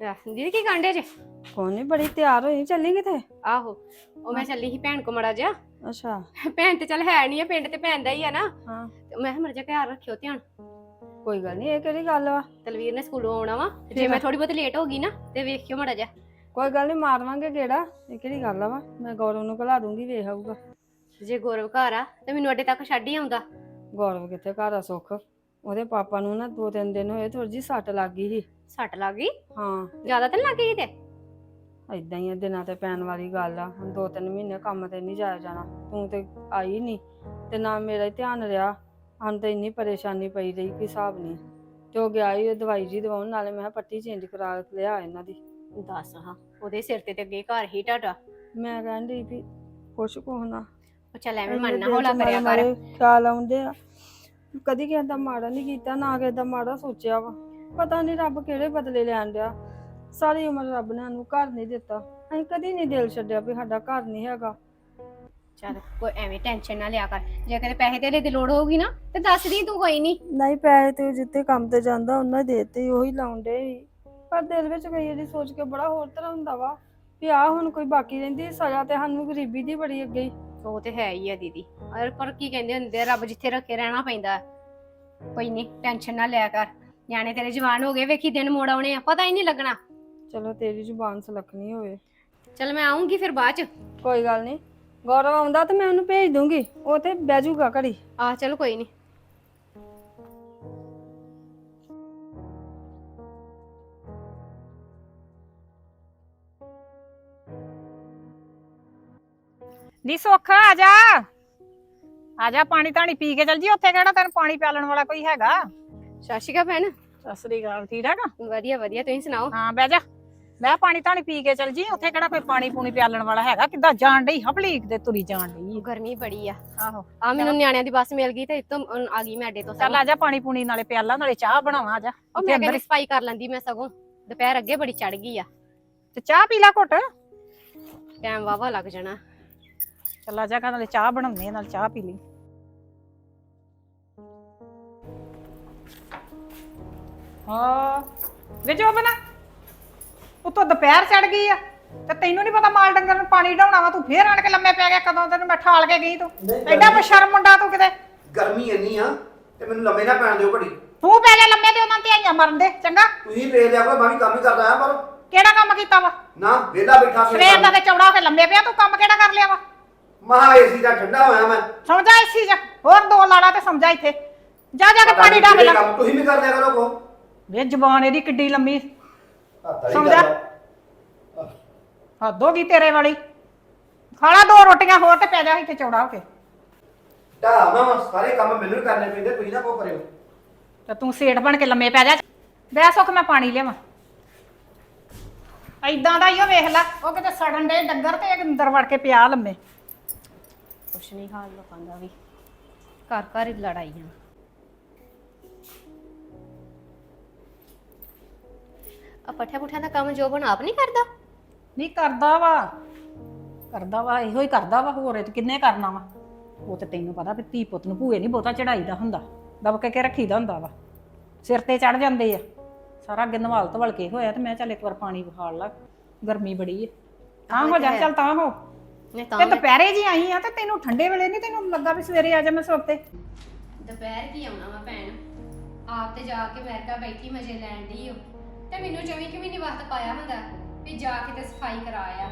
ਦੀਦੀ ਕੀ ਕਾਂਡੇ ਜੇ? ਕੋਈ ਨਹੀਂ ਬੜੀ ਤਿਆਰ ਹੋਈ ਚੱਲੀ ਕਿਥੇ? ਆਹੋ ਉਹ ਮੈਂ ਚੱਲੀ ਸੀ ਭੈਣ ਕੋ ਮੜਾ ਜਾ ਅੱਛਾ। ਭੈਣ ਤੇ ਚੱਲ ਹੈ ਨਹੀਂ ਆ ਪਿੰਡ ਤੇ ਭੈਣ ਦਾ ਹੀ ਆ ਨਾ। ਹਾਂ। ਤੇ ਮੈਂ ਮਰ ਜਾ ਘਰ ਰੱਖਿਓ ਧਿਆਨ। ਕੋਈ ਗੱਲ ਨਹੀਂ ਇਹ ਕਿਹੜੀ ਗੱਲ ਵਾ? ਤਲਵੀਰ ਨੇ ਸਕੂਲੋਂ ਆਉਣਾ ਵਾ ਤੇ ਜੇ ਠੀਕ ਆ। ਮੈਂ ਥੋੜੀ ਬਹੁਤ ਲੇਟ ਹੋ ਗਈ ਨਾ ਤੇ ਵੇਖਿਓ ਮੜਾ ਜਾ ਕੋਈ ਗੱਲ ਨਹੀਂ ਮਾਰਵਾਂਗੇ ਕਿਹੜਾ ਇਹ ਕਿਹੜੀ ਗੱਲ ਆ ਵਾ? ਮੈਂ ਗੌਰਵ ਨੂੰ ਘਲਾ ਦੂੰਗੀ ਵੇਖ ਆਊਗਾ। ਜੇ ਗੌਰਵ ਘਰ ਆ ਤੇ ਮੈਨੂੰ ਅੱਡੇ ਤੱਕ ਛੱਡ ਹੀ ਆਉਂਦਾ। ਗੌਰਵ ਕਿੱਥੇ ਘਰ ਆ ਸੁੱਖ? ਉਹਦੇ ਪਾਪਾ ਨੂੰ ਨਾ ਦੋ ਤਿੰਨ ਦਿਨ ਹੋਏ ਥੋੜੀ ਜੀ ਸੱਟ ਲੱਗ ਗਈ ਸੀ। ਸੱਟ ਲੱਗ ਗਈ? ਹਾਂ। ਜ਼ਿਆਦਾ ਤਾਂ ਨੀ ਲੱਗ ਗਈ ਤੇ ਇਦਾਂ ਹੀ ਆ ਦਿਨਾਂ ਤੇ ਪੈਣ ਵਾਲੀ ਗੱਲ ਆ। ਹੁਣ ਦੋ ਤਿੰਨ ਮਹੀਨੇ ਕੰਮ ਤੇ ਨਹੀਂ ਜਾਇਆ ਜਾਣਾ। ਤੂੰ ਤੇ ਆਈ ਨਹੀਂ ਤੇ ਨਾ ਮੇਰਾ ਹੀ ਧਿਆਨ ਰਿਹਾ। ਹਨ ਤੇ ਇੰਨੀ ਪਰੇਸ਼ਾਨੀ ਪਈ ਰਹੀ ਕਿ ਹਿਸਾਬ ਨਹੀਂ। ਤੇ ਉਹ ਗਿਆ ਹੀ ਦਵਾਈ ਜੀ ਦਵਾਉਣ ਨਾਲੇ ਮੈਂ ਕਿਹਾ ਪੱਟੀ ਚੇਂਜ ਕਰਾ ਲਿਆ ਇਹਨਾਂ ਦੀ। ਦੱਸ ਹਾਂ ਉਹਦੇ ਸਿਰ ਤੇ ਤੇ ਅੱਗੇ ਘਰ ਹੀ ਟਾਟਾ ਮੈਂ ਕਹਿੰਦੀ ਵੀ ਕੁਛ ਕੋ ਨਾ ਉਹ ਚੱਲ ਐਵੇਂ ਦਿਲ ਹੌਲਾ ਕਰਿਆ ਕਰ ਖਿਆਲ ਆਉਂਦੇ ਆ। ਕਦੀ ਕਿਸੇ ਦਾ ਮਾੜਾ ਨਹੀਂ ਕੀਤਾ ਨਾ ਕਿਸੇ ਦਾ ਮਾੜਾ ਸੋਚਿਆ ਵਾ। ਪਤਾ ਨਹੀਂ ਰੱਬ ਕਿਹੜੇ ਬਦਲੇ ਲੈਣ ਡਿਆ। ਸਾਰੀ ਉਮਰ ਰੱਬ ਨੇ ਸਾਨੂੰ ਘਰ ਨਹੀਂ ਦਿੱਤਾ। ਅਸੀਂ ਕਦੀ ਨਹੀਂ ਦਿਲ ਛੱਡਿਆ ਵੀ ਸਾਡਾ ਘਰ ਨਹੀਂ ਹੈਗਾ। ਚੱਲ ਕੋਈ ਐਵੇਂ ਟੈਨਸ਼ਨ ਨਾ ਲਿਆ ਕਰ। ਜੇ ਕਦੇ ਪੈਸੇ ਤੇਰੇ ਦੀ ਲੋੜ ਹੋਊਗੀ ਨਾ ਤੇ ਦੱਸ ਦੀ ਤੂੰ ਕੋਈ ਨਹੀਂ। ਨਹੀਂ ਪੈਸੇ ਤੇ ਜਿੱਤੇ ਕੰਮ ਤੇ ਜਾਂਦਾ ਉਹਨਾਂ ਦੇ ਦਿੱਤੇ ਉਹੀ ਲਾਉਂਦੇ ਪਰ ਦਿਲ ਵਿੱਚ ਕਈ ਵਾਰੀ ਸੋਚ ਕੇ ਬੜਾ ਹੋਰ ਤਰ੍ਹਾਂ ਹੁੰਦਾ ਵਾ ਵੀ ਆ ਹੁਣ ਕੋਈ ਬਾਕੀ ਰਹਿੰਦੀ ਸਜ਼ਾ ਤੇ ਸਾਨੂੰ ਗਰੀਬੀ ਦੀ ਬੜੀ ਅੱਗੇ ਹੀ ਉਹ ਤੇ ਹੈ ਹੀ ਆ ਦੀਦੀ। ਔਰ ਪਰ ਕੀ ਕਹਿੰਦੇ ਹੁੰਦੇ ਆ, ਰੱਬ ਜਿੱਥੇ ਰੱਖੇ ਰਹਿਣਾ ਪੈਂਦਾ। ਕੋਈ ਨਹੀਂ ਟੈਨਸ਼ਨ ਨਾ ਲਿਆ ਕਰ। ਨਿਆਣੇ ਤੇਰੇ ਜਵਾਨ ਹੋ ਗਏ ਵੇਖੀ ਦਿਨ ਮੋੜ ਆਉਣੇ ਆ ਪਤਾ ਹੀ ਨਹੀਂ ਲੱਗਣਾ। ਚਲੋ ਤੇਰੀ ਜ਼ੁਬਾਨ ਸਲਖਣੀ ਹੋਵੇ। ਚੱਲ ਮੈਂ ਆਉਂਗੀ ਫਿਰ ਬਾਅਦ ਚ। ਕੋਈ ਗੱਲ ਨਹੀਂ ਗੌਰਵ ਆਉਂਦਾ ਤੇ ਮੈਂ ਉਹਨੂੰ ਭੇਜ ਦੂੰਗੀ ਉਹ ਤੇ ਬਹਿ ਜਾਊਗਾ ਘੜੀ। ਆ ਚਲ ਕੋਈ ਨਹੀਂ। ਨੀ ਸੁੱਖ ਆ ਜਾ। ਆ ਜਾ ਪਾਣੀ ਧਾਣੀ ਪੀ ਕੇ ਚੱਲ ਜੀ ਉੱਥੇ ਕਿਹੜਾ ਤੈਨੂੰ ਪਾਣੀ ਪਿਆਲਣ ਵਾਲਾ ਕੋਈ ਹੈਗਾ? ਸਤਿ ਸ਼੍ਰੀ ਅਕਾਲ ਭੈਣ। ਸਤਿ ਸ੍ਰੀ ਅਕਾਲ ਠੀਕ ਠਾਕ ਆ? ਵਧੀਆ ਵਧੀਆ ਤੁਸੀਂ ਸੁਣਾਓ? ਹਾਂ ਬਹਿ ਜਾ। ਮੈਂ ਪਾਣੀ ਧਾਣੀ ਪੀ ਕੇ ਚੱਲ ਜੀ। ਉੱਥੇ ਕਿਹੜਾ ਕੋਈ ਪਾਣੀ ਪੂਣੀ ਪਿਆਲਣ ਵਾਲਾ ਹੈਗਾ? ਕਿੱਦਾਂ ਜਾਣ ਡਈ? ਹਪਲੀਕ ਦੇ ਤੁਰੀ ਜਾਣ ਡਈ ਗਰਮੀ ਬੜੀ ਆ। ਆਹੋ। ਆ ਮੈਨੂੰ ਨਿਆਣਿਆਂ ਦੀ ਬੱਸ ਮਿਲ ਗਈ ਤੇ ਇਤੋਂ ਆ ਗਈ ਮੈਂ ਅੱਡੇ ਤੋਂ ਚੱਲ ਆ ਜਾ ਪਾਣੀ ਪੂਣੀ ਨਾਲੇ ਪਿਆਲਾ ਨਾਲੇ ਚਾਹ ਬਣਾਵਾਂ ਆ ਜਾ। ਉਹ ਮੈਂ ਕਹਿੰਦੀ ਸਫ਼ਾਈ ਕਰ ਲੈਂਦੀ ਮੈਂ ਸਗੋਂ। ਦੁਪਹਿਰ ਅੱਗੇ ਬੜੀ ਚੜ ਗਈ ਆ। ਤੇ ਚਾਹ ਪੀ ਲੈ ਘੁੱਟ। ਟਾਈਮ ਵਾਵਾ ਲੱਗ ਜਾਣਾ। ਚੱਲ ਆ ਜਾ ਕਾ ਨਾਲੇ ਚਾਹ ਬਣਾਉਣੀ ਆ, ਨਾਲੇ ਚਾਹ ਪੀ ਲਈ। ਹਾਂ। ਵੇ ਜੋ ਬਣਾ ਉਤੋਂ ਦੁਪਹਿਰ ਚੜ ਗਈ ਆ ਤੇ ਤੈਨੂੰ ਨਹੀਂ ਪਤਾ ਮਾਲ ਡੰਗਰ ਨੂੰ ਪਾਣੀ ਢਾਉਣਾ ਵਾ ਤੂੰ ਫੇਰ ਆਣ ਕੇ ਲੰਮੇ ਪੈ ਗਿਆ ਕਦੋਂ ਤੈਨੂੰ ਮੈਂ ਠਾਲ ਕੇ ਗਈ ਤੂੰ। ਨਹੀਂ, ਐਡਾ ਗਰਮੀ- ਬਸ਼ਰਮ ਮੁੰਡਾ ਤੂੰ ਕਿਤੇ। ਗਰਮੀ ਇੰਨੀ ਆ ਤੇ ਮੈਨੂੰ ਲੰਮੇ ਨਾ ਪੈਣ ਦਿਓ ਘੜੀ। ਤੂੰ ਪੈ ਗਿਆ ਲੰਮੇ ਤੇ ਉਹਨਾਂ ਧਿਆਈਆਂ ਮਰਨ ਦੇ ਚੰਗਾ? ਤੁਸੀਂ ਵੇਖ ਲਿਆ ਕਰੋ ਮੈਂ ਵੀ ਕੰਮ ਹੀ ਕਰਦਾ ਆ ਪਰ ਕਿਹੜਾ ਕੰਮ ਕੀਤਾ ਵਾ? ਨਾ ਵਿਹਲਾ ਬੈਠਾ ਸੀ। ਸਵੇਰ ਦਾ ਤੇ ਚੌੜਾ ਹੋ ਕੇ ਲੰਮੇ ਪਿਆ ਤੂੰ ਕੰਮ ਕਿਹੜਾ ਕਰ ਲਿਆ ਵਾ? ਮਹਾ ਏਸੀ ਦਾ ਠੰਡਾ ਹੋਇਆ ਮੈਂ। ਸਮਝਾ ਇਸੀ ਜਾ ਹੋਰ ਦੋ ਲਾੜਾ ਤੇ ਸਮਝਾ ਇੱਥੇ। ਜਾ ਜਾ ਕੇ ਪਾਣੀ ਕਿਹੜੇ ਲੈ। ਕੰਮ ਤੁਸੀਂ ਵੀ ਕਰ ਲਿਆ ਕਰੋ ਕੋ ਵੇ ਜ਼ਬਾਨ ਇਹਦੀ ਕਿੱਡੀ ਲੰਮੀ। ਸਮਝਾ। ਹੱਦ ਹੋ ਗਈ ਤੇਰੇ ਵਾਲੀ। ਖਾਲਾ ਦੋ ਰੋਟੀਆਂ ਹੋਰ ਤੇ ਪੈ ਜਾ ਇੱਥੇ ਚੌੜਾ ਹੋ ਕੇ। ਢਾਣਾ ਵਾ ਸਾਰੇ ਕੰਮ ਮੈਨੂੰ ਹੀ ਕਰਨੇ ਪੈਂਦੇ ਤੁਸੀਂ ਨਾ ਕੋ ਕਰਿਓ। ਤੇ ਤੂੰ ਸੇਠ ਬਣ ਕੇ ਲੰਮੇ ਪੈ ਜਾ। ਬੈ ਸੁੱਖ ਮੈਂ ਪਾਣੀ ਲਿਆਵਾਂ। ਐਦਾਂ ਦਾ ਹੀ ਉਹ ਵੇਖ ਲੈ ਉਹ ਕਿਤੇ ਸੜਨ ਦੇ ਡੰਗਰ ਤੇ ਇਹ ਅੰਦਰ ਵੜ ਕੇ ਪਿਆ ਲੰਮੇ। ਕੁਛ ਨਹੀਂ ਹਾਲ ਲੋਕਾਂ ਦਾ ਵੀ। ਘਰ ਘਰ ਹੀ ਲੜਾਈਆਂ ਆ ਪੱਠਿਆਂ ਪੁੱਠਿਆਂ ਦਾ ਕੰਮ ਜੋ ਬਣ ਆਪ ਨਹੀਂ ਕਰਦਾ? ਨਹੀਂ ਕਰਦਾ ਵਾ। ਕਰਦਾ ਵਾ ਇਹੋ ਹੀ ਕਰਦਾ ਵਾ ਹੋਰ ਇਹ ਤੇ ਕਿੰਨੇ ਕਰਨਾ ਵਾ। ਉਹ ਤੇ ਤੈਨੂੰ ਪਤਾ ਵੀ ਧੀ ਪੁੱਤ ਨੂੰ ਭੂਏ ਨਹੀਂ ਬਹੁਤਾ ਚੜਾਈਦਾ ਹੁੰਦਾ ਦਬ ਕੇ ਕੇ ਰੱਖੀਦਾ ਹੁੰਦਾ ਵਾ। ਸਿਰ ਤੇ ਚੜ ਜਾਂਦੇ ਆ। ਸਾਰਾ ਅੱਗੇ ਨਵਾਲ ਧਵਲ ਕੇ ਹੋਇਆ ਤੇ ਮੈਂ ਚੱਲ ਇੱਕ ਵਾਰ ਪਾਣੀ ਬਹਾਲ ਲਾ। ਗਰਮੀ ਬੜੀ ਏ। ਹਾਂ ਹੋ ਜਾ ਚੱਲ ਤਾਂ ਹੋ। ਨਹੀਂ ਤਾਂ ਤੇ ਦੁਪਹਿਰੇ ਜੀ ਆਈ ਆ ਤੇ ਤੈਨੂੰ ਠੰਡੇ ਵੇਲੇ ਨਹੀਂ ਤੈਨੂੰ ਲੱਗਾ ਵੀ ਸਵੇਰੇ ਆ ਜਾ ਮੈਂ ਸੋਤੇ ਦੁਪਹਿਰ ਕੀ ਆਉਣਾ ਵਾ ਭੈਣ? ਆਪ ਤੇ ਜਾ ਕੇ ਅਮਰੀਕਾ ਬੈਠੀ ਮਜ਼ੇ ਲੈਣ ਦੀ ਓ। ਤੇ ਮੈਨੂੰ ਚੌਵੀ ਕਿ ਮਹੀਨੇ ਵਕਤ ਪਾਇਆ ਹੁੰਦਾ ਵੀ ਜਾ ਕੇ ਤੇ ਸਫ਼ਾਈ ਕਰਾਇਆ।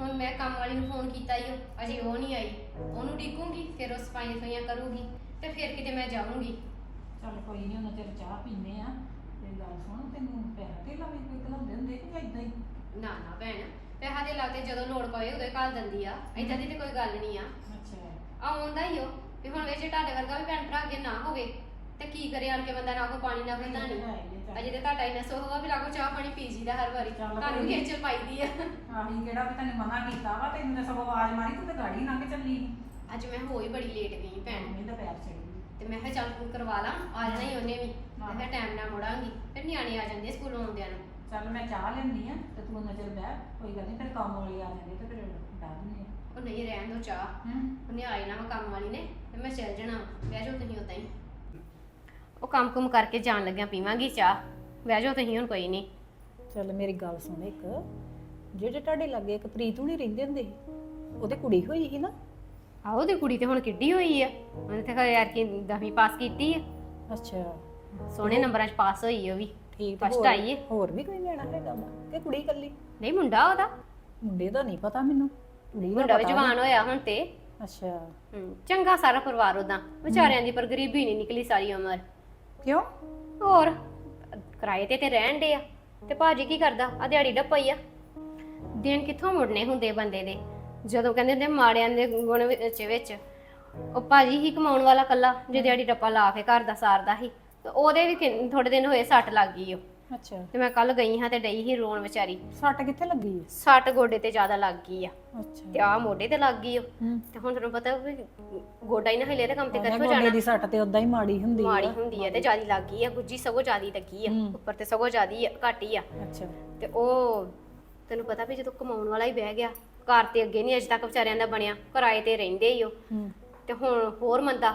ਹੁਣ ਮੈਂ ਕੰਮ ਵਾਲੀ ਨੂੰ ਫੋਨ ਕੀਤਾ ਓ ਅਜੇ ਉਹ ਨਹੀਂ ਆਈ। ਉਹਨੂੰ ਡਿੱਕੂਗੀ ਫਿਰ ਉਹ ਸਫ਼ਾਈ ਸਫਾਈਆਂ ਕਰੂਗੀ ਤੇ ਫਿਰ ਕਿਤੇ ਮੈਂ ਜਾਊਂਗੀ। ਚੱਲ ਕੋਈ ਨਹੀਂ ਉਹਨਾਂ ਚਿਰ ਚਾਹ ਪੀਨੇ ਆ। ਤੇ ਗੱਲ ਸੁਣ ਤੈਨੂੰ ਪੈਸਾ ਤੇ ਲਾਵੇ ਕੋਈ ਕਲਾਉਂਦੇ ਹੁੰਦੇ ਕਿ ਇਦਾਂ ਹੀ ਨਾ ਨਾ ਭੈਣ ਪੈਸਾ ਦੇ ਲੱਗਦੇ ਜਦੋਂ ਲੋੜ ਪਵੇ ਉਦੋਂ ਹੀ ਘੱਲ ਦਿੰਦੀ ਆ। ਏਦਾਂ ਦੀ ਤੇ ਕੋਈ ਗੱਲ ਨਹੀਂ ਆ। ਅੱਛਾ। ਆਉਂਦਾ ਹੀ ਉਹ ਵੀ ਹੁਣ ਵੇਚੇ ਤੁਹਾਡੇ ਵਰਗਾ ਵੀ ਭੈਣ ਭਰਾ ਅੱਗੇ ਨਾ ਹੋਵੇ ਤੇ ਕੀ ਕਰੇ ਆਣ ਕੇ ਬੰਦਾ ਨਾ ਕੋਈ ਪਾਣੀ ਨਾ ਕੋਈ ਧਾਣੀ ਅਜੇ ਤੇ ਤੁਹਾਡਾ ਹੀ ਨਸੋ ਹੋਗਾ ਵੀ ਲਾਗੋ ਚਾਹ ਪਾਣੀ ਪੀ ਜੀਦਾ ਹਰ ਵਾਰੀ। ਚੱਲ ਤੁਹਾਨੂੰ ਕੋਈ ਨੀ। ਖੇਚਲ ਪਾਈਦੀ ਆ। ਆਹੀ ਕਿਹੜਾ ਵੀ ਤੈਨੂੰ ਮਨਾ ਕੀਤਾ ਵਾ ਤੈਨੂੰ ਤਾਂ ਸਗੋਂ ਆਵਾਜ਼ ਮਾਰੀ ਤੂੰ ਤੇ ਗਾੜੀ ਲੰਘ ਚੱਲੀ। ਅੱਜ ਮੈਂ ਹੋਈ ਬੜੀ ਲੇਟ ਗਈ ਭੈਣ। ਨਹੀਂ ਤਾਂ ਪੈਰ ਚੜੀ ਤੇ ਮੈਂ ਕਿਹਾ ਚੱਲ ਤੂੰ ਕਰਵਾ ਲਾਂ ਆ ਜਾਣਾ ਹੀ ਉਹਨੇ ਵੀ। ਮੈਂ ਕਿਹਾ ਟਾਈਮ ਨਾਲ ਮੁੜਾਂਗੀ ਫਿਰ ਨਿਆਣੇ ਆ ਜਾਂਦੇ ਸਕੂਲੋਂ ਆਉਂਦਿਆਂ ਨੂੰ। ਚੱਲ ਮੈਂ ਚਾਹ ਲੈਂਦੀ ਆ ਤੇ ਤੂੰ ਨਜ਼ਰ ਬਹਿ ਕੋਈ ਗੱਲ ਨਹੀਂ ਫਿਰ ਕੰਮ ਵਾਲੀ ਆ ਜਾਂਦੀ ਤੇ ਫਿਰ ਡਾ ਦਿੰਦੇ ਉਹ ਨਹੀਂ ਰਹਿਣ ਦੋ ਚਾਹ। ਆ ਉਹਨੇ ਆ ਜਾਣਾ ਵਾ ਕੰਮ ਵਾਲੀ ਨੇ ਤੇ ਮੈਂ ਚੱਲ ਜਾਣਾ। ਬਹਿ ਜਾਓ ਤੁਸੀਂ ਉਦਾਂ ਹੀ। ਉਹ ਕੰਮ ਕੁਮ ਕਰਕੇ ਜਾਣ ਲੱਗਿਆ ਪੀਵਾਂਗੀ ਚਾਹ। ਬਹਿ ਜਾਓ ਤੁਸੀਂ ਹੁਣ ਕੋਈ ਨਹੀਂ। ਚੱਲ ਮੇਰੀ ਗੱਲ ਸੁਣ ਇੱਕ। ਜਿਹੜੇ ਤੁਹਾਡੇ ਲਾਗੇ ਇੱਕ ਪ੍ਰੀਤ ਹੁਣੀ ਰਹਿੰਦੇ ਹੁੰਦੇ ਸੀ ਉਹਦੇ ਕੁੜੀ ਹੋਈ ਸੀ ਨਾ? ਆਹੋ ਦੀ ਕੁੜੀ ਤੇ ਹੁਣ ਕਿੱਡੀ ਹੋਈ ਆ। ਉਹਨੇ ਤੇ ਯਾਰ ਕਿ 10ਵੀਂ ਪਾਸ ਕੀਤੀ ਆ। ਅੱਛਾ। ਸੋਹਣੇ ਨੰਬਰਾਂ 'ਚ ਪਾਸ ਹੋਈ ਉਹ ਵੀ। ਠੀਕ ਤੇ First ਹੋਰ- ਆਈ ਏ। ਹੋਰ ਵੀ ਕੋਈ ਨਿਆਣਾ ਹੈਗਾ ਵਾ? ਕਿ ਕੁੜੀ ਇਕੱਲੀ? ਨਹੀਂ ਮੁੰਡਾ ਉਹਦਾ। ਮੁੰਡੇ ਦਾ ਨਹੀਂ ਪਤਾ ਮੈਨੂੰ। ਕੁੜੀ ਦਾ ਮੁੰਡਾ ਵੀ ਪਤਾ ਜਵਾਨ ਹੋਇਆ ਹੁਣ ਤੇ। ਅੱਛਾ। ਹਮ, ਚੰਗਾ ਸਾਰਾ ਪਰਿਵਾਰ ਉਹਦਾ। ਵਿਚਾਰਿਆਂ ਦੀ ਪਰ ਗਰੀਬੀ ਨਹੀਂ ਨਿਕਲੀ ਸਾਰੀ ਉਮਰ। ਕਿਉਂ? ਹੋਰ, ਕਿਰਾਏ ਤੇ ਤੇ ਰਹਿਣ ਦੇ ਆ। ਤੇ ਭਾਜੀ ਕੀ ਕਰਦਾ? ਆ ਦਿਹਾੜੀ ਡੱਪਾ ਹੀ ਆ। ਦਿਨ ਕਿੱਥੋਂ ਮੁੜਨੇ ਹੁੰਦੇ ਬੰਦੇ ਦੇ? ਜਦੋਂ ਕਹਿੰਦੇ ਹੁੰਦੇ ਮਾੜਿਆਂ ਦੇ ਗੁਣ ਵਿੱਚ ਵਿੱਚ ਉਹ ਭਾਜੀ ਹੀ ਕਮਾਉਣ ਵਾਲਾ ਕੱਲਾ, ਜੇ ਦਿਹਾੜੀ ਡੱਪਾ ਲਾ ਕੇ ਘਰ ਦਾ ਸਾਰਦਾ ਸੀ ਤੇ ਉਹਦੇ ਵੀ ਥੋੜੇ ਦਿਨ ਹੋਏ ਸੱਟ ਲੱਗ ਗਈ ਉਹ ਅੱਛਾ। ਤੇ ਮੈਂ ਕੱਲ ਗਈ ਹਾਂ ਤੇ ਡਈ ਹੀ ਰੋਣ ਵਿਚਾਰੀ। ਸੱਟ ਕਿੱਥੇ ਲੱਗੀ ਹੈ? ਸੱਟ ਗੋਡੇ ਤੇ ਜ਼ਿਆਦਾ ਲੱਗ ਗਈ ਆ। ਅੱਛਾ। ਤੇ ਆ ਮੋਢੇ ਤੇ ਲੱਗ ਗਈ ਉਹ ਹੂੰ। ਤੇ ਹੁਣ ਤੁਹਾਨੂੰ ਪਤਾ ਵੀ ਗੋਡਾ ਹੀ ਨਾ ਹਿਲੇ ਤੇ ਕੰਮ ਤੇ ਉਹਨੇ ਕਿੱਥੋਂ ਗੋਡੇ ਜਾਣਾ। ਦੀ ਸੱਟ ਤੇ ਉਦਾਂ ਹੀ ਮਾੜੀ ਹੁੰਦੀ ਮਾੜੀ ਆ ਹੁੰਦੀ ਹੈ ਤੇ ਜਿਆਦੀ ਲੱਗ ਗਈ ਆ ਗੁੱਜੀ ਸਗੋਂ ਜਿਆਦੀ ਲੱਗੀ ਆ। ਹੂੰ। ਉੱਪਰ ਤੇ ਸਗੋਂ ਜਿਆਦੀ ਆ ਘੱਟ ਹੀ ਆ। ਅੱਛਾ। ਤੇ ਉਹ ਤੈਨੂੰ ਪਤਾ ਵੀ ਜਦੋਂ ਕਮਾਉਣ ਵਾਲਾ ਹੀ ਬਹਿ ਗਿਆ ਘਰ ਤੇ ਅੱਗੇ ਨਹੀਂ ਅਜੇ ਤੱਕ ਵਿਚਾਰਿਆਂ ਦਾ ਬਣਿਆ ਕਿਰਾਏ ਤੇ ਰਹਿੰਦੇ ਹੀ ਉਹ। ਹੂੰ। ਤੇ ਹੁਣ ਹੋਰ ਮੰਦਾ।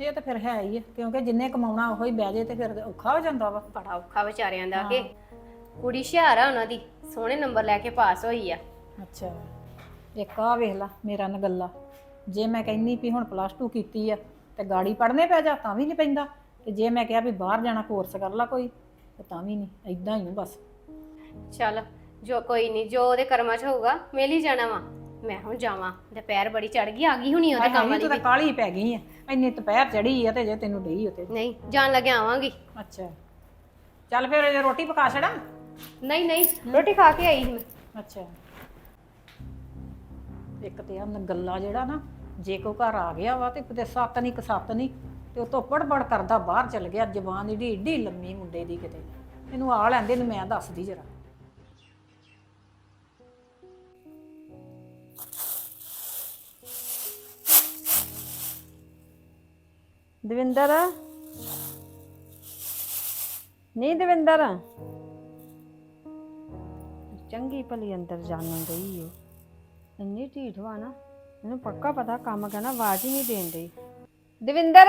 ਇਹ ਤਾਂ ਫਿਰ ਹੈ ਹੀ ਹੈ ਕਿਉਂਕਿ ਜਿੰਨੇ ਕਮਾਉਣਾ ਉਹੋ ਹੀ ਬਹਿ ਜੇ ਤੇ ਫਿਰ ਔਖਾ ਹੋ ਜਾਂਦਾ ਵਾ। ਬੜਾ ਔਖਾ ਵਿਚਾਰਿਆਂ ਦਾ ਕਿ ਕੁੜੀ ਹੁਸ਼ਿਆਰ ਆ ਉਹਨਾਂ ਦੀ ਸੋਹਣੇ ਨੰਬਰ ਲੈ ਕੇ ਪਾਸ ਹੋਈ ਆ। ਅੱਛਾ। ਇੱਕ ਆ ਵੇਖ ਲਾ ਮੇਰਾ ਨਗੱਲਾ। ਜੇ ਮੈਂ ਕਹਿੰਨੀ ਵੀ ਹੁਣ ਪਲੱਸ 2 ਕੀਤੀ ਆ ਤੇ ਗਾੜੀ ਪੜਨੇ ਪੈ ਜਾ ਤਾਂ ਵੀ ਨਹੀਂ ਪੈਂਦਾ। ਤੇ ਜੇ ਮੈਂ ਕਿਹਾ ਵੀ ਬਾਹਰ ਜਾਣਾ ਕੋਰਸ ਕਰ ਲਾ ਕੋਈ ਤੇ ਤਾਂ ਵੀ ਨਹੀਂ ਐਦਾਂ ਹੀ ਆ ਬਸ। ਚੱਲ ਜੋ ਕੋਈ ਨਹੀਂ ਜੋ ਉਹਦੇ ਕਰਮਾਂ 'ਚ ਹੋਊਗਾ ਮਿਲ ਹੀ ਜਾਣਾ ਵਾ। ਮੈਂ ਹੁਣ ਜਾਵਾਂ ਦੁਪਹਿਰ ਬੜੀ ਚੜ ਗਈ ਆ ਗਈ ਹੁਣੀ ਉਹਦੇ ਕੰਮ ਹਾਏ ਵਾਲੀ ਤੂੰ ਕਾਲੀ ਪੈ ਗਈ ਆ। ਇੰਨੀ ਦੁਪਹਿਰ ਚੜੀ ਆ ਤੇ ਜੇ ਤੈਨੂੰ ਡਈ ਉਤੇ ਨਹੀਂ ਜਾਣ ਲੱਗਿਆ ਆਵਾਂਗੀ। ਅੱਛਾ। ਚੱਲ ਫਿਰ ਜੇ ਰੋਟੀ ਪਕਾ ਛੜਾਂ? ਨਹੀਂ ਨਹੀਂ ਰੋਟੀ ਖਾ ਕੇ ਆਈ ਸੀ ਮੈਂ। ਅੱਛਾ। ਇੱਕ ਤੇ ਆ ਨਗੱਲਾ ਜਿਹੜਾ ਨਾ ਜੇ ਕੋ ਘਰ ਆ ਗਿਆ ਵਾ ਤੇ ਕਿਤੇ ਸੱਤ ਨਹੀਂ ਕਿ ਸੱਤ ਨਹੀਂ ਤੇ ਉਹ ਤੋਂ ਪੜਬੜ ਕਰਦਾ ਬਾਹਰ ਚਲ ਗਿਆ ਜ਼ਬਾਨ ਏਡੀ ਏਡੀ ਲੰਮੀ ਮੁੰਡੇ ਦੀ ਕਿਤੇ। ਇਹਨੂੰ ਆ ਲੈਂਦੇ ਨੂੰ ਮੈਂ ਦੱਸਦੀ ਜਰਾ। ਦਵਿੰਦਰ? ਨਹੀਂ ਦਵਿੰਦਰ। ਚੰਗੀ ਭਲੀ ਅੰਦਰ ਜਾਣਨ ਗਈ ਓ। ਇੰਨੀ ਢੀਠ ਵਾ ਨਾ ਇਹਨੂੰ ਪੱਕਾ ਪਤਾ ਕੰਮ ਕਰਨਾ ਆਵਾਜ਼ ਹੀ ਨਹੀਂ ਦੇਣ ਡਈ। ਦਵਿੰਦਰ?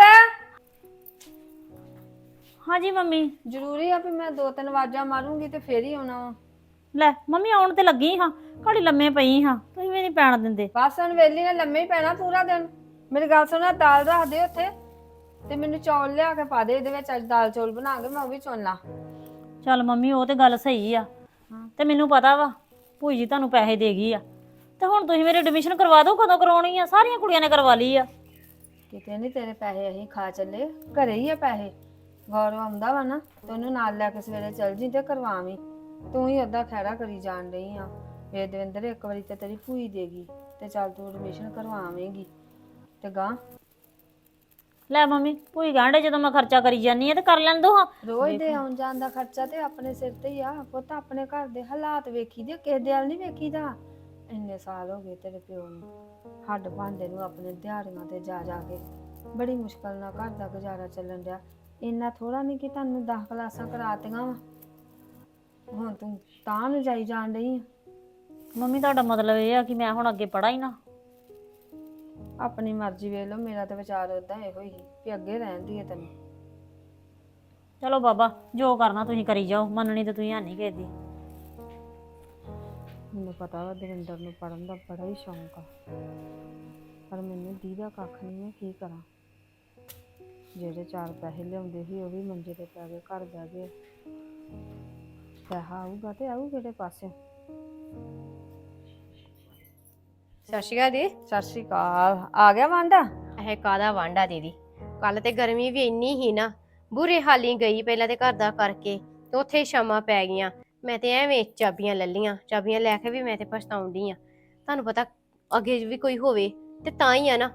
ਹਾਂਜੀ ਮੰਮੀ। ਜ਼ਰੂਰੀ ਆ ਵੀ ਮੈਂ ਦੋ ਤਿੰਨ ਆਵਾਜ਼ਾਂ ਮਾਰੂੰਗੀ ਤੇ ਫੇਰ ਹੀ ਆਉਣਾ ਵਾ। ਲੈ ਮੰਮੀ ਆਉਣ ਤੇ ਲੱਗੀ ਹਾਂ। ਘੜੀ ਲੰਮੇ ਪਈ ਹਾਂ ਤੁਸੀਂ ਵੀ ਨਹੀਂ ਪੈਣ ਦਿੰਦੇ। ਬਸ ਹੁਣ ਵੇਲੀ ਨੇ ਲੰਮੇ ਹੀ ਪੈਣਾ ਪੂਰਾ ਦਿਨ। ਮੇਰੀ ਗੱਲ ਸੁਣਾ ਦਾਲ ਰੱਖ ਦੇ ਉੱਥੇ। ਤੇ ਮੈਨੂੰ ਚੌਲ ਲਿਆ ਕੇ ਪਾ ਦੇ ਇਹਦੇ ਵਿੱਚ ਅੱਜ ਦਾਲ ਚੌਲ ਬਣਾ ਕੇ ਮੈਂ ਉਹ ਵੀ ਚੁਣ ਲਾਂ। ਚੱਲ ਮੰਮੀ ਉਹ ਤੇ ਗੱਲ ਸਹੀ ਆ। ਤੇ ਮੈਨੂੰ ਪਤਾ ਵਾ ਭੂਈ ਜੀ ਤੁਹਾਨੂੰ ਪੈਸੇ ਦੇ ਗਈ ਆ। ਤੇ ਹੁਣ ਤੁਸੀਂ ਮੇਰੀ ਐਡਮਿਸ਼ਨ ਕਰਵਾ ਦਿਓ ਕਦੋਂ ਕਰਾਉਣੀ ਆ? ਸਾਰੀਆਂ ਕੁੜੀਆਂ ਨੇ ਕਰਵਾ ਲਈ ਆ। ਕਿਤੇ ਨਹੀਂ ਤੇਰੇ ਪੈਸੇ ਅਸੀਂ ਖਾ ਚੱਲੇ ਘਰੇ ਹੀ ਆ ਪੈਸੇ। ਗੌਰਵ ਆਉਂਦਾ ਵਾ ਨਾ ਤੇ ਉਹਨੂੰ ਨਾਲ ਲੈ ਕੇ ਸਵੇਰੇ ਚੱਲ ਜੀ ਤੇ ਕਰਵਾਵੀਂ। ਤੂੰ ਹੀ ਅੱਧਾ ਖੈਰਾ ਕਰੀ ਜਾਣ ਰਹੀ ਆ। ਵੇ ਦਵਿੰਦਰ ਇੱਕ ਵਾਰੀ ਤੇ ਤੇਰੀ ਭੂਈ ਦੇਗੀ ਤੇ ਚੱਲ ਤੂੰ ਐਡਮਿਸ਼ਨ ਕਰਵਾਵੇਂਗੀ। ਤੇ ਗਾਂ ਲੈ ਮੰਮੀ ਭੂਈ ਗਾਂਡੇ ਜਦੋਂ ਮੈਂ ਖਰਚਾ ਕਰੀ ਜਾਨੀ ਆ ਤੇ ਕਰ ਲੈਣ ਦੋ ਹਾਂ। ਰੋਜ਼ ਦੇ ਆਉਣ ਜਾਣ ਦਾ ਖਰਚਾ ਤੇ ਆਪਣੇ ਸਿਰ ਤੇ ਹੀ ਆ। ਪੁੱਤ ਆਪਣੇ ਘਰ ਦੇ ਹਾਲਾਤ ਵੇਖੀ ਦੇ ਕਿਸੇ ਦੇ ਵੱਲ ਨਹੀਂ ਵੇਖੀਦਾ। ਇੰਨੇ ਸਾਲ ਹੋ ਗਏ ਤੇਰੇ ਪਿਓ ਨੂੰ। ਹੱਡ ਭਾਂਦੇ ਨੂੰ ਆਪਣੇ ਦਿਹਾੜੀਆਂ ਤੇ ਜਾ ਜਾ ਕੇ। ਬੜੀ ਮੁਸ਼ਕਲ ਨਾਲ ਘਰ ਦਾ ਗੁਜ਼ਾਰਾ ਚੱਲਣ ਡਿਆ। ਇੰਨਾ ਥੋੜਾ ਨਹੀਂ ਕਿ ਤੁਹਾਨੂੰ 10 ਕਲਾਸਾਂ ਕਰਾਤੀਆਂ ਵਾ। ਹੁਣ ਤੂੰ ਤਾਂ ਨੂੰ ਜਾਈ ਜਾਣ ਰਹੀ ਮੰਮੀ ਤੁਹਾਡਾ ਮਤਲਬ ਇਹ ਆ ਕਿ ਮੈਂ ਹੁਣ ਅੱਗੇ ਪੜਾਂ ਹੀ ਨਾ ਆਪਣੀ ਮਰਜ਼ੀ ਵੇਖ ਲਓ ਮੇਰਾ ਤਾਂ ਵਿਚਾਰ ਉਦਾਂ ਇਹੋ ਹੀ ਕਿ ਅੱਗੇ ਰਹਿੰਦੀ ਹੈ ਤੈਨੂੰ। ਚਲੋ ਬਾਬਾ ਜੋ ਕਰਨਾ ਤੁਸੀਂ ਕਰੀ ਜਾਓ ਮੰਨਣੀ ਤੇ ਤੁਸੀਂ ਹੈ ਨਹੀਂ ਕਿਸੇ ਦੀ। ਮੈਨੂੰ ਪਤਾ ਵਾ ਦਵਿੰਦਰ ਨੂੰ ਪੜਨ ਦਾ ਬੜਾ ਹੀ ਸ਼ੌਂਕ ਆ। ਪਰ ਮੈਨੂੰ ਦੀਦਾ ਕੱਖ ਨਹੀਂ ਮੈਂ ਕੀ ਕਰਾਂ? ਜਿਹੜੇ ਚਾਰ ਪੈਸੇ ਲਿਆਉਂਦੇ ਸੀ ਉਹ ਵੀ ਮੰਜੇ ਤੇ ਪੈ ਗਏ ਘਰ ਬਹਿ ਗਏ। ਪੈਸਾ ਆਊਗਾ ਤੇ ਆਊ ਕਿਹੜੇ ਪਾਸੇ ਸਤਿ ਸ਼੍ਰੀ ਅਕਾਲ ਦੀ ਸਤਿ ਸ਼੍ਰੀ ਅਕਾਲ। ਆ ਗਿਆ ਵਾਂਡਾ? ਇਹ ਕਾਦਾ ਵਾਂਡਾ ਦੀਦੀ? ਕੱਲ ਤੇ ਗਰਮੀ ਵੀ ਇੰਨੀ ਹੀ ਨਾ। ਬੁਰੇ ਹਾਲੀ ਗਈ ਪਹਿਲਾਂ ਤੇ ਘਰ ਦਾ ਕਰਕੇ ਤੇ ਉੱਥੇ ਸ਼ਾਮਾਂ ਪੈ ਗਈਆਂ। ਮੈਂ ਤੇ ਐਵੇਂ ਚਾਬੀਆਂ ਲੈ ਲੀਆਂ ਚਾਬੀਆਂ ਲੈ ਕੇ ਵੀ ਮੈਂ ਤੇ ਪਛਤਾਉਂਦੀ ਆ ਤੁਹਾਨੂੰ ਪਤਾ ਅੱਗੇ ਵੀ ਕੋਈ ਹੋਵੇ ਤੇ ਤਾਂ ਹੀ ਆ ਨਾ।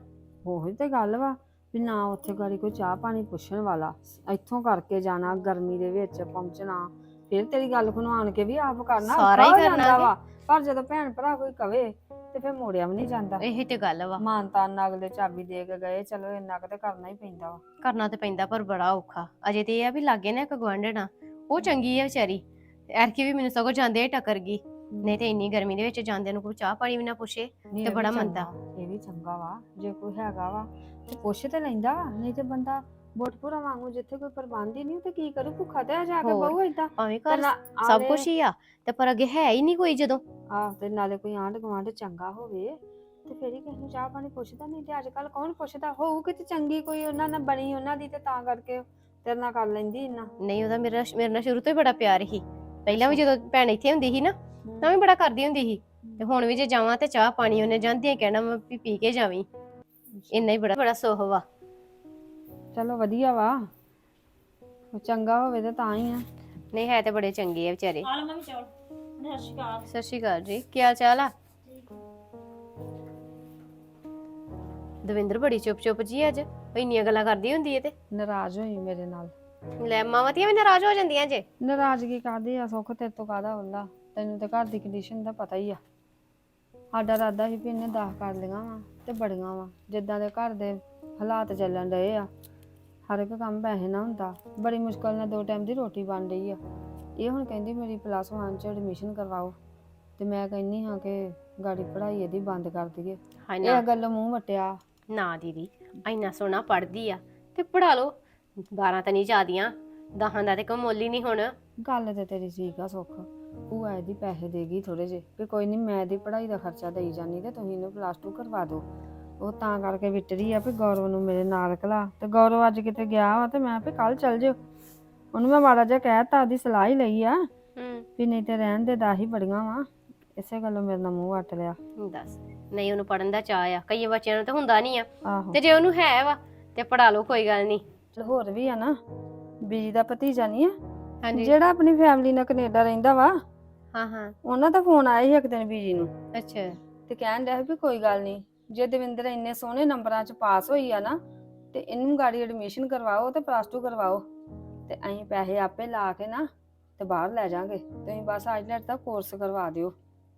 ਉਹੀ ਤੇ ਗੱਲ ਵਾ ਵੀ ਨਾ ਉੱਥੇ ਗਾੜੀ ਕੋਈ ਚਾਹ ਪਾਣੀ ਪੁੱਛਣ ਵਾਲਾ। ਇੱਥੋਂ ਕਰਕੇ ਜਾਣਾ ਗਰਮੀ ਦੇ ਵਿੱਚ ਪਹੁੰਚਣਾ। ਫਿਰ ਤੇਰੀ ਗੱਲ ਖੁਣਵਾਣ ਕੇ ਵੀ ਆਪ ਕਰਨਾ ਸਾਰਾ ਹੀ ਔਖਾ ਹੋ ਕਰਨਾ ਜਾਂਦਾ। ਵਾ। ਪਰ ਜਦੋਂ ਭੈਣ ਭਰਾ ਕੋਈ ਕਵੇ ਤੇ ਫਿਰ ਮੋੜਿਆ ਵੀ ਨਹੀਂ ਜਾਂਦਾ। ਇਹ ਤੇ ਗੱਲ ਵਾ। ਮਾਨਤਾਨ ਨਾਲ ਅਗਲੇ ਚਾਬੀ ਦੇ ਕੇ ਗਏ ਚਲੋ ਇੰਨਾ ਕੁ ਤੇ ਕਰਨਾ ਹੀ ਪੈਂਦਾ ਵਾ। ਕਰਨਾ ਤੇ ਪੈਂਦਾ ਪਰ ਬੜਾ ਔਖਾ। ਅਜੇ ਤੇ ਇਹ ਆ ਵੀ ਲਾਗੇ ਨਾ ਇੱਕ ਗਵਾਂਢਣਾ ਉਹ ਚੰਗੀ ਆ ਵਿਚਾਰੀ। ਐਰਕੀ ਵੀ ਮੈਨੂੰ ਸਗੋਂ ਜਾਂਦੇ ਹੀ ਟੱਕਰ ਗਈ। ਨਹੀਂ ਤੇ ਇੰਨੀ ਗਰਮੀ ਦੇ ਵਿੱਚ ਜਾਂਦੇ ਨੂੰ ਕੋਈ ਚਾਹ ਪਾਣੀ ਵੀ ਨਾ ਪੁੱਛੇ ਨਹੀਂ, ਤੇ ਵੀ ਬੜਾ ਚੰਗਾ ਮੰਦਾ। ਵਾ, ਇਹ ਵੀ ਚੰਗਾ ਵਾ। ਜੇ ਕੋਈ ਹੈਗਾ ਵਾ ਤੇ ਪੁੱਛ ਤੇ ਲੈਂਦਾ ਨਹੀਂ ਤੇ ਬੰਦਾ ਬੋਟਪੁਰਾ ਵਾਂਗੂ ਜਿੱਥੇ ਕੋਈ ਪ੍ਰਬੰਧ ਹੀ ਨਹੀਂ ਤੇ ਕੀ ਕਰੂ? ਭੁੱਖਾ ਤੇ ਆ ਜਾ ਕੇ ਹੋਰ। ਬਹੁ ਆਵੇਂ ਤੇ ਘਰ ਸਭ ਕੁਝ ਹੀ ਆ ਤੇ ਪਰ ਅੱਗੇ ਹੈ ਹੀ ਨਹੀਂ ਕੋਈ ਜਦੋਂ। ਆਹ ਤੇ ਨਾਲੇ ਕੋਈ ਆਂਢ ਗੁਆਂਢ ਚੰਗਾ ਹੋਵੇ ਤੇ ਫੇਰ ਹੀ ਕਿਸੇ ਨੂੰ ਚਾਹ ਪਾਣੀ ਪੁੱਛਦਾ ਨਹੀਂ ਤੇ ਅੱਜ ਕੱਲ ਕੌਣ ਪੁੱਛਦਾ? ਹੋਊ ਕਿਤੇ ਚੰਗੀ ਕੋਈ ਉਹਨਾਂ ਨਾਲ ਬਣੀ ਉਹਨਾਂ ਦੀ ਤੇ ਤਾਂ ਕਰਕੇ ਤੇਰੇ ਨਾਲ ਕਰ ਲੈਂਦੀ ਇੰਨਾ। ਨਹੀਂ ਉਹਦਾ ਮੇਰਾ ਮੇਰੇ ਨਾਲ ਸ਼ੁਰੂ ਤੋਂ ਹੀ ਬੜਾ ਪਿਆਰ ਸੀ ਪਹਿਲਾਂ ਵੀ ਜਦੋਂ ਭੈਣ ਇੱਥੇ ਹੁੰਦੀ ਸੀ ਨਾ ਤਾਂ ਵੀ ਬੜਾ ਕਰਦੀ ਹੁੰਦੀ ਸੀ। ਤੇ ਹੁਣ ਵੀ ਜੇ ਜਾਵਾਂ ਤੇ ਚਾਹ ਪਾਣੀ ਉਹਨੇ ਜਾਂਦੀਆਂ ਕਹਿਣਾ ਮੈਂ ਵੀ ਪੀ ਕੇ ਜਾਵੀਂ। ਇੰਨਾ ਹੀ ਬੜਾ ਬੜਾ ਸੁਖ ਵਾ ਚਲੋ ਵਧੀਆ ਵਾ। ਉਹ ਚੰਗਾ ਹੋਵੇ ਤੇ ਤਾਂ ਹੀ ਆ। ਨਹੀਂ ਹੈ ਤੇ ਬੜੇ ਚੰਗੇ ਆ ਵਿਚਾਰੇ। ਆ ਲਓ ਮੰਮੀ ਚੌਲ ਸਤਿ ਸ਼੍ਰੀ ਅਕਾਲ। ਸਤਿ ਸ਼੍ਰੀ ਅਕਾਲ ਜੀ। ਕੀ ਹਾਲ ਚਾਲ ਆ? ਦਵਿੰਦਰ ਬੜੀ ਚੁੱਪ ਚੁੱਪ ਜੀ ਅੱਜ। ਉਹ ਇੰਨੀਆਂ ਗੱਲਾਂ ਕਰਦੀ ਹੁੰਦੀ ਏ ਤੇ। ਨਾਰਾਜ਼ ਹੋਈ ਮੇਰੇ ਨਾਲ। ਲੈ ਮਾਵਾਂ ਵੀ ਨਾਰਾਜ਼ ਹੋ ਜਾਂਦੀਆਂ ਜੇ। ਨਾਰਾਜ਼ਗੀ ਕਾਹਦੀ ਆ? ਸੁੱਖ ਤੇਰੇ ਤੋਂ ਕਾਹਦਾ ਹੁੰਦਾ? ਤੈਨੂੰ ਤੇ ਘਰ ਦੀ ਕੰਡੀਸ਼ਨ ਦਾ ਪਤਾ ਹੀ ਆ। ਸਾਡਾ ਰਾਦਾ ਸੀ ਵੀ ਇਹਨੇ ਦਾਹ ਕਰ ਲਈਆਂ ਵਾ ਤੇ ਬੜੀਆਂ ਵਾ। ਜਿੱਦਾਂ ਦੇ ਘਰ ਦੇ ਹਾਲਾਤ ਚੱਲਣ ਡਏ ਆ। ਹਰ ਇੱਕ ਕੰਮ ਪੈਸੇ ਨਾ ਹੁੰਦਾ। ਬੜੀ ਮੁਸ਼ਕਲ ਨਾਲ ਦੋ ਟਾਈਮ ਦੀ ਰੋਟੀ ਬਣ ਰਹੀ ਆ। ਇਹ ਹੁਣ ਕਹਿੰਦੀ ਮੇਰੀ ਪਲੱਸ 1 ਚ ਐਡਮਿਸ਼ਨ ਕਰਵਾਓ। ਤੇ ਮੈਂ ਕਹਿੰਨੀ ਹਾਂ ਕਿ ਗਾੜੀ ਪੜ੍ਹਾਈ ਇਹਦੀ ਬੰਦ ਕਰ ਦਈਏ। ਇਹ ਗੱਲ ਮੂੰਹ ਵਟਿਆ ਨਾ ਦੀਦੀ ਇੰਨਾ ਸੋਹਣਾ ਪੜਦੀ ਆ। ਤੇ ਪੜਾ ਲਓ। 12 ਤਾਂ ਨਹੀਂ ਜਾਦੀਆਂ। ਦਹਾਂ ਦਾ ਤੇ ਕੋਈ ਮੁੱਲ ਹੀ ਨਹੀਂ ਹੁਣ। ਗੱਲ ਤੇ ਤੇਰੀ ਠੀਕ ਆ ਸੁੱਖ। ਭੂਆ ਇਹਦੀ ਪੈਸੇ ਦੇਗੀ ਥੋੜੇ ਜੇ ਕਿ ਕੋਈ ਨਹੀਂ ਮੈਂ ਇਹਦੀ ਪੜ੍ਹਾਈ ਦਾ ਖਰਚਾ ਦੇਈ ਜਾਨੀ ਤੇ ਤੁਸੀਂ ਇਹਨੂੰ ਪਲੱਸ 2 ਕਰਵਾ ਦਿਓ। ਉਹ ਤਾਂ ਕਰਕੇ ਵਿਟਰੀ ਆ ਵੀ ਗੌਰਵ ਨੂੰ ਮੇਰੇ ਨਾਲ ਕਲਾ ਤੇ ਗੌਰਵ ਅੱਜ ਕਿਤੇ ਗਿਆ ਵਾ ਤੇ ਮੈਂ ਵੀ ਕੱਲ ਚੱਲ ਜਿਓ। ਉਹਨੂੰ ਮੈਂ ਮਾੜਾ ਜਿਹਾ ਕਹਿਤਾ ਉਹਦੀ ਸਲਾਹ ਹੀ ਲਈ ਆ। ਹੂੰ। ਵੀ ਨਹੀਂ ਤੇ ਰਹਿਣ ਦੇ ਦਾਹੀ ਬੜੀਆਂ ਵਾ। ਇਸੇ ਗੱਲੋਂ ਮੇਰੇ ਨਾਲ ਮੂੰਹ ਵੱਟ ਲਿਆ। ਦੱਸ। ਨਹੀਂ ਉਹਨੂੰ ਪੜਨ ਦਾ ਚਾਹ ਆ। ਕਈ ਬੱਚਿਆਂ ਨੂੰ ਤਾਂ ਹੁੰਦਾ ਨਹੀਂ ਆ। ਆਹੋ। ਤੇ ਜੇ ਉਹਨੂੰ ਹੈ ਵਾ ਤੇ ਪੜਾ ਲਓ ਕੋਈ ਗੱਲ ਨਹੀਂ। ਚਲ ਹੋਰ ਵੀ ਆ ਨਾ। ਬੀਜੀ ਦਾ ਭਤੀਜਾ ਨਹੀਂ ਆ। ਹਾਂਜੀ। ਜਿਹੜਾ ਆਪਣੀ ਫੈਮਿਲੀ ਨਾਲ ਕੈਨੇਡਾ ਰਹਿੰਦਾ ਵਾ ਹਾਂ ਹਾਂ। ਉਹਨਾਂ ਦਾ ਫੋਨ ਆਇਆ ਸੀ ਇੱਕ ਦਿਨ ਬੀਜੀ ਨੂੰ। ਅੱਛਾ। ਤੇ ਕਹਿਣ ਡਿਆ ਸੀ ਵੀ ਕੋਈ ਗੱਲ ਨਹੀਂ। ਜੇ ਦਵਿੰਦਰ ਇੰਨੇ ਸੋਹਣੇ ਨੰਬਰਾਂ 'ਚ ਪਾਸ ਹੋਈ ਆ ਨਾ ਤੇ ਇਹਨੂੰ ਗਾੜੀ ਐਡਮਿਸ਼ਨ ਕਰਵਾਓ ਤੇ ਪਲੱਸ 2 ਕਰਵਾਓ। ਤੇ ਅਸੀਂ ਪੈਸੇ ਆਪੇ ਲਾ ਕੇ ਨਾ ਤੇ ਬਾਹਰ ਲੈ ਜਾਾਂਗੇ। ਤੁਸੀਂ ਬਸ ਆਈਲੈਟ ਦਾ ਕੋਰਸ ਕਰਵਾ ਦਿਓ।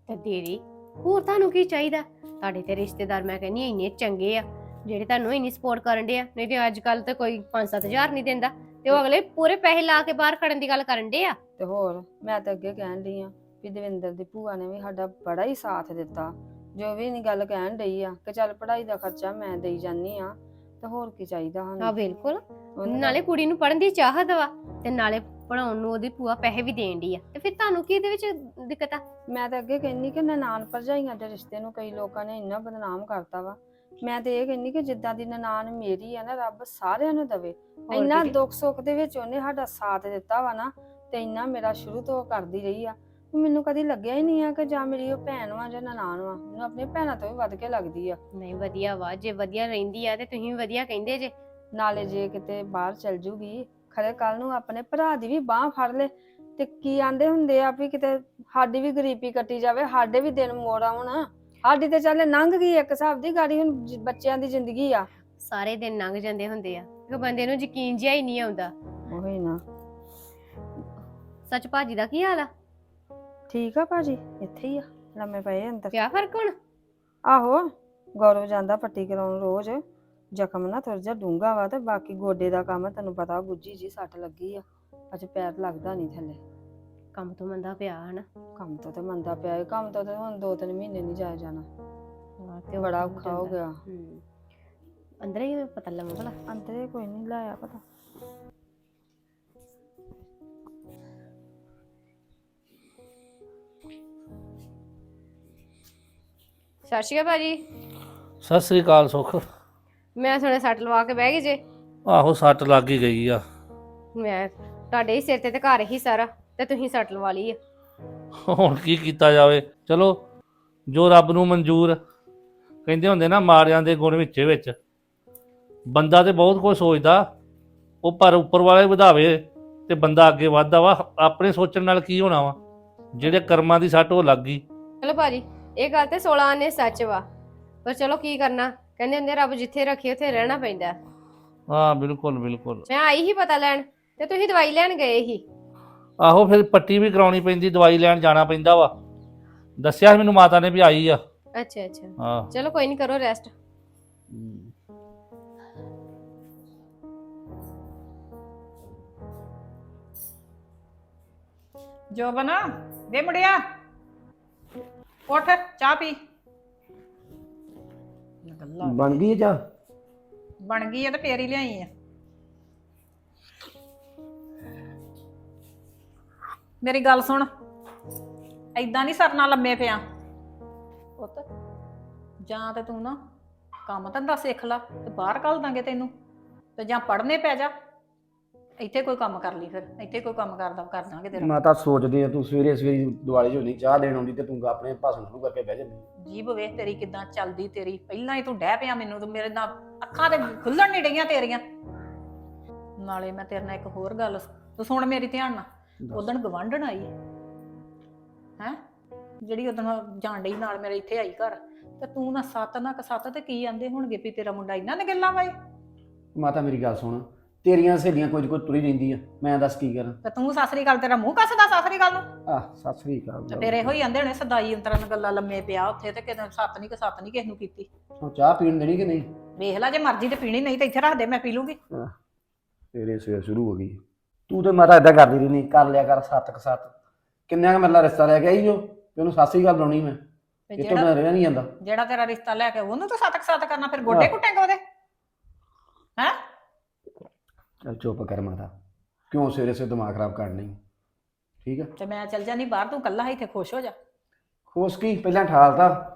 ਤੇ ਦੇਰੀ ਹੋਰ ਤੁਹਾਨੂੰ ਕੀ ਚਾਹੀਦਾ? ਤੁਹਾਡੇ ਤੇ ਰਿਸ਼ਤੇਦਾਰ ਮੈਂ ਕਹਿੰਨੀ ਇੰਨੇ ਚੰਗੇ ਆ ਜਿਹੜੇ ਤੁਹਾਨੂੰ ਇੰਨੀ ਸਪੋਰਟ ਕਰਨ ਦੇ ਆ ਨਹੀਂ ਤੇ ਅੱਜ ਕੱਲ ਤੇ ਕੋਈ 5-7000 ਨਹੀਂ ਦਿੰਦਾ। ਤੇ ਉਹ ਅਗਲੇ ਪੂਰੇ ਪੈਸੇ ਲਾ ਕੇ ਬਾਹਰ ਖੜਨ ਦੀ ਗੱਲ ਕਰਨ ਦੇ ਆ। ਤੇ ਹੋਰ ਮੈਂ ਤਾਂ ਅੱਗੇ ਕਹਿਣ ਡਈ ਆ ਵੀ ਦਵਿੰਦਰ ਦੀ ਭੂਆ ਨੇ ਵੀ ਸਾਡਾ ਬੜਾ ਹੀ ਸਾਥ ਦਿੱਤਾ। ਜੋ ਵੀ ਨਹੀਂ ਗੱਲ ਕਹਿਣ ਡਈ ਆ ਕਿ ਚੱਲ ਪੜ੍ਹਾਈ ਦਾ ਖਰਚਾ ਮੈਂ ਦੇਈ ਜਾਨੀ ਆ ਤੇ ਹੋਰ ਕੀ ਚਾਹੀਦਾ ਹਾਂ ਸਾਨੂੰ ਬਿਲਕੁਲ ਉਹਨੇ ਨਾਲੇ ਕੁੜੀ ਨੂੰ ਪੜਨ ਦੀ ਚਾਹਤ ਵਾ ਤੇ ਨਾਲੇ ਪੜਾਉਣ ਨੂੰ ਉਹਦੀ ਭੂਆ ਪੈਸੇ ਵੀ ਦੇਣ ਦੀ ਆ। ਤੇ ਫਿਰ ਤੁਹਾਨੂੰ ਕੀ ਇਹਦੇ ਵਿੱਚ ਦਿੱਕਤ ਆ? ਮੈਂ ਤਾਂ ਅੱਗੇ ਕਹਿੰਨੀ ਕਿ ਨਨਾਣ ਭਰਜਾਈਆਂ ਦੇ ਰਿਸ਼ਤੇ ਨੂੰ ਕਈ ਲੋਕਾਂ ਨੇ ਇੰਨਾ ਬਦਨਾਮ ਕਰਤਾ ਵਾ। ਮੈਂ ਤੇ ਇਹ ਕਹਿੰਨੀ ਕਿ ਜਿੱਦਾਂ ਦੀ ਨਨਾਣ ਮੇਰੀ ਆ ਨਾ ਰੱਬ ਸਾਰਿਆਂ ਨੂੰ ਦਵੇ। ਇੰਨਾ? ਦੁੱਖ ਸੁੱਖ ਦੇ ਵਿੱਚ ਉਹਨੇ ਸਾਡਾ ਸਾਥ ਦਿੱਤਾ ਵਾ ਨਾ ਤੇ ਇੰਨਾ ਮੇਰਾ ਸ਼ੁਰੂ ਤੋਂ ਉਹ ਕਰਦੀ ਰਹੀ ਆ। ਮੈਨੂੰ ਕਦੀ ਲੱਗਿਆ ਹੀ ਨਹੀਂ ਆ ਕਿ ਜਾਂ ਮੇਰੀ ਉਹ ਭੈਣ ਵਾ ਜਾਂ ਨਨਾਣ ਵਾ। ਮੈਨੂੰ ਆਪਣੀ ਭੈਣਾਂ ਤੋਂ ਵੀ ਵੱਧ ਕੇ ਲੱਗਦੀ ਆ। ਨਹੀਂ ਵਧੀਆ ਵਾ। ਜੇ ਵਧੀਆ ਰਹਿੰਦੀ ਆ ਤੇ ਤੁਸੀਂ ਵੀ ਵਧੀਆ ਕਹਿੰਦੇ ਜੇ। ਨਾਲੇ ਜੇ ਕਿਤੇ ਬਾਹਰ ਚਲ ਜੂਗੀ ਖਰੇ ਕੱਲ ਨੂੰ ਆਪਣੇ ਭਰਾ ਦੀ ਵੀ ਬਾਹ ਫੜ ਲੇ। ਤੇ ਕੀ ਆਂਦੇ ਹੁੰਦੇ ਆ ਵੀ ਕਿਤੇ ਸਾਡੀ ਵੀ ਗਰੀਬੀ ਕੱਟੀ ਜਾਵੇ ਸਾਡੇ ਵੀ ਦਿਨ ਮੋੜ ਆਉਣ। ਸਾਡੀ ਤੇ ਚੱਲ ਲੰਘ ਗਈ ਇੱਕ ਹਿਸਾਬ ਦੀ ਗਾੜੀ ਹੁਣ ਜ- ਬੱਚਿਆਂ ਦੀ ਜ਼ਿੰਦਗੀ ਆ। ਸਾਰੇ ਦਿਨ ਲੰਘ ਜਾਂਦੇ ਹੁੰਦੇ ਆ। ਕਿ ਬੰਦੇ ਨੂੰ ਯਕੀਨ ਜਿਹਾ ਹੀ ਨਹੀਂ ਆਉਂਦਾ। ਉਹੀ ਨਾ। ਸੱਚ ਭਾਜੀ ਦਾ ਕੀ ਹਾਲ ਆ? ਠੀਕ ਆ ਭਾਜੀ? ਇੱਥੇ ਹੀ ਆ ਲੰਮੇ ਪਏ ਅੰਦਰ। ਕਿਆ ਫ਼ਰਕ ਹੁਣ? ਆਹੋ ਗੌਰਵ ਜਾਂਦਾ ਪੱਟੀ ਕਰਾਉਣ ਰੋਜ਼। ਜ਼ਖਮ ਨਾ ਥੋੜਾ ਜਿਹਾ ਡੂੰਗਾ ਵਾ ਤੇ ਬਾਕੀ ਗੋਡੇ ਦਾ ਕੰਮ ਤੈਨੂੰ ਪਤਾ ਗੁੱਜੀ ਜੀ ਸੱਟ ਲੱਗੀ ਆ। ਅੱਜ ਪੈਰ ਲੱਗਦਾ ਨਹੀਂ ਥੱਲੇ। ਕੰਮ ਤੋਂ ਮੰਦਾ ਪਿਆ ਹਨਾ? ਕੰਮ ਤੋਂ ਤੇ ਮੰਦਾ ਪਿਆ ਕੰਮ ਤੋਂ ਤੇ ਹੁਣ ਦੋ ਤਿੰਨ ਮਹੀਨੇ ਨਹੀਂ ਜਾਇਆ ਜਾਣਾ। ਹਾਂ, ਤੇ ਬੜਾ ਔਖਾ ਹੋ ਜਾਂਦਾ। ਗਿਆ। ਹੂੰ। ਅੰਦਰ ਹੀ ਪਤਾ ਲੱਗਾ ਭਲਾ? ਅੰਦਰੇ ਕੋਈ ਨਹੀਂ ਲਾਇਆ ਪਤਾ। ਸਤਿ ਸ਼੍ਰੀ ਅਕਾਲ ਭਾਜੀ। ਸਤਿ ਸ੍ਰੀ ਅਕਾਲ ਸੁਖ। ਮੈਂ ਥੋੜੇ ਸੱਟ ਲਵਾ ਕੇ ਬਹਿ ਗਈ ਜੇ। ਆਹੋ ਸੱਟ ਲੱਗ ਹੀ ਗਈ ਆ। ਮੈਂ ਤੁਹਾਡੇ ਹੀ ਸਿਰ ਤੇ ਤੇ ਘਰ ਹੀ ਸਾਰਾ ਤੇ ਤੁਸੀਂ ਸੱਟ ਲਵਾ ਲਈ ਆ। ਹੁਣ ਕੀ ਕੀਤਾ ਜਾਵੇ? ਚਲੋ ਜੋ ਰੱਬ ਨੂੰ ਮਨਜ਼ੂਰ ਕਹਿੰਦੇ ਹੁੰਦੇ ਨਾ ਮਾਰਿਆਂ ਦੇ ਗੁਣ ਵਿੱਚੇ ਵਿੱਚ। ਬੰਦਾ ਤੇ ਬਹੁਤ ਕੁਝ ਸੋਚਦਾ ਉਹ ਪਰ ਉੱਪਰ ਵਾਲੇ ਵਧਾਵੇ ਤੇ ਬੰਦਾ ਅੱਗੇ ਵੱਧਦਾ ਵਾ। ਆਪਣੇ ਸੋਚਣ ਨਾਲ ਕੀ ਹੋਣਾ ਵਾ? ਜਿਹੜੇ ਕਰਮਾਂ ਦੀ ਸੱਟ ਉਹ ਲੱਗ ਗਈ। ਚਲੋ ਭਾਜੀ। ਇਹ ਗੱਲ ਤੇ 16 ਆਨੇ ਸੱਚ ਵਾ। ਪਰ ਚਲੋ ਕੀ ਕਰਨਾ ਕਹਿੰਦੇ ਹੁੰਦੇ ਰੱਬ ਜਿੱਥੇ ਰੱਖੇ ਉੱਥੇ ਰਹਿਣਾ ਪੈਂਦਾ। ਹਾਂ ਬਿਲਕੁਲ ਬਿਲਕੁਲ। ਮੈਂ ਆਈ ਹੀ ਪਤਾ ਲੈਣ ਤੇ ਤੁਸੀਂ ਦਵਾਈ ਲੈਣ ਗਏ ਹੀ ਆਹੋ ਫਿਰ ਪੱਟੀ ਵੀ ਕਰਾਉਣੀ ਪੈਂਦੀ ਦਵਾਈ ਲੈਣ ਜਾਣਾ ਪੈਂਦਾ ਵਾ। ਦੱਸਿਆ ਸੀ ਮੈਨੂੰ ਮਾਤਾ ਨੇ ਵੀ ਆਈ ਆ। ਅੱਛਾ ਅੱਛਾ। ਹਾਂ। ਚਲੋ ਕੋਈ ਨਹੀਂ ਕਰੋ ਰੈਸਟ ਜੋਬਨ ਦੇ ਮੁੜਿਆ ਉੱਠ ਚਾਹ ਪੀ। ਬਣ ਗਈ ਜਾ ਬਣ ਗਈ ਤੇ ਫੇਰ ਹੀ ਲਿਆਈ ਆ। ਮੇਰੀ ਗੱਲ ਸੁਣ ਐਦਾਂ ਨਹੀਂ ਸਰਨਾ ਲੰਮੇ ਪਿਆ। ਪੁੱਤ ਜਾਂ ਤੇ ਤੂੰ ਨਾ ਕੰਮ ਧੰਦਾ ਸਿੱਖ ਲੈ ਤੇ ਬਾਹਰ ਕੱਲ ਦਾਂਗੇ ਤੈਨੂੰ ਤੇ ਜਾਂ ਪੜਨੇ ਪੈ ਜਾ। ਇੱਥੇ ਕੋਈ ਕੰਮ ਕਰ ਲਈ ਫਿਰ ਇੱਥੇ ਕੋਈ ਕੰਮ ਕਰਦਾ ਕਰ ਦਾਂਗੇ ਤੇਰਾ। ਮਾਤਾ ਸੋਚਦੀ ਆ ਤੂੰ ਸਵੇਰੇ ਸਵੇਰੇ ਦੁਆਲੇ ਝੋਲੀ ਚਾਹ ਦੇਣ ਆਉਂਦੀ ਤੇ ਤੂੰ ਆਪਣੇ ਭਾਸ਼ਣ ਸ਼ੁਰੂ ਕਰਕੇ ਬਹਿ ਜਾਂਦੀ। ਜੀਬ ਵੇਖ ਤੇਰੀ ਕਿਦਾਂ ਚੱਲਦੀ ਤੇਰੀ ਪਹਿਲਾਂ ਹੀ ਤੂੰ ਡਹਿ ਪਿਆ ਮੈਨੂੰ ਤੂੰ ਮੇਰੇ ਨਾਲ ਅੱਖਾਂ ਤੇ ਖੁੱਲਣ ਨਹੀਂ ਡਈਆਂ ਤੇਰੀਆਂ। ਨਾਲੇ ਮੈਂ ਤੇਰੇ ਨਾਲ ਇੱਕ ਹੋਰ ਗੱਲ ਤੂੰ ਸੁਣ ਮੇਰੀ ਧਿਆਨ ਨਾਲ ਉਦੋਂ ਗਵਾਂਢਣ ਆਈ ਹੈ? ਜਿਹੜੀ ਉਦੋਂ ਜਾਣ ਡਈ ਨਾਲ ਮੇਰੇ ਇੱਥੇ ਆਈ ਘਰ ਤੇ ਤੂੰ ਨਾ ਸੱਤ ਨਾ ਕ ਸੱਤ ਤੇ ਕੀ ਆਂਦੇ ਹੋਣਗੇ ਵੀ ਤੇਰਾ ਮੁੰਡਾ ਇਹਨਾਂ ਨੇ ਗੱਲਾਂ ਵਾਏ ਮਾਤਾ ਮੇਰੀ ਗੱਲ ਸੁਣ ਤੇਰੀਆਂ ਸਹੇਲੀਆਂ ਕੁਝ ਕੁਝ ਤੁਰੀ ਰਹਿੰਦੀ ਆ। ਮੈਂ ਦੱਸ ਕੀ ਕਰਾਂ? ਤੇ ਤੂੰ ਸਾਸਰੀ ਗੱਲ ਤੇਰਾ ਮੂੰਹ ਕੱਸਦਾ ਸਾਸਰੀ ਗੱਲ ਨੂੰ? ਆਹ ਸਤਿ ਸ੍ਰੀ ਅਕਾਲ। ਤੇ ਫਿਰ ਇਹੋ ਹੀ ਆਂਦੇ ਹੋਣੇ ਸਦਾਈ ਅੰਤਰਾਂ ਨਾਲ ਗੱਲਾਂ ਲੰਮੇ ਪਿਆ ਉੱਥੇ ਤੇ ਕਿਤੇ ਸੱਤ ਨਹੀਂ ਕਿ ਸੱਤ ਨਹੀਂ ਕਿਸ ਨੂੰ ਕੀਤੀ। ਹੁਣ ਚਾਹ ਪੀਣ ਦੇਣੀ ਕਿ ਨਹੀਂ? ਵੇਖ ਲੈ ਜੇ ਮਰਜ਼ੀ ਤੇ ਪੀਣੀ ਨਹੀਂ ਤੇ ਇੱਥੇ ਰੱਖ ਦੇ ਮੈਂ ਪੀ ਲੂੰਗੀ। ਤੇਰੇ ਸਵੇਰ ਸ਼ੁਰੂ ਹੋ ਗਈ। ਤੂੰ ਤੇ ਮਾਤਾ ਇਦਾਂ ਕਰਦੀ ਰਹਿੰਦੀ ਕਰ ਲਿਆ ਕਰ ਸੱਤ ਕ ਸੱਤ। ਕਿੰਨਿਆਂ ਕ ਮੇਰਾ ਰਿਸ਼ਤਾ ਲੈ ਕੇ ਆਈ ਜੋ ਤੇ ਉਹਨੂੰ ਸਾਸੀ ਗੱਲ ਲਾਉਣੀ ਮੈਂ। ਤੇ ਇਹ ਤੋਂ ਜਿਹੜਾ ਮੈਂ ਰਹਿ ਨਹੀਂ ਜਾਂਦਾ ਜਿਹੜਾ ਤੇਰਾ ਰਿਸ਼ਤਾ ਲੈ ਕੇ ਉਹਨੂੰ ਤਾਂ ਸਤਕ ਸਤ ਕਰਨਾ ਫਿਰ ਗੋਡੇ ਆਹ। ਕੁੱਟੇਂਗੇ ਉਹਦੇ? ਚੱਲ ਚੁੱਪ ਕਰ ਮਾਤਾ। ਕਿਉਂ ਸਵੇਰੇ ਸਵੇਰੇ ਦਿਮਾਗ ਖਰਾਬ ਕਰਨੀ? ਠੀਕ ਆ? ਤੇ ਮੈਂ ਚੱਲ ਜਾਨੀ ਬਾਹਰ ਤੂੰ ਕੱਲਾ ਇੱਥੇ ਖੁਸ਼ ਹੋ ਜਾ। ਖੁਸ਼ ਕੀ? ਪਹਿਲਾਂ ਠਾਲਤਾ।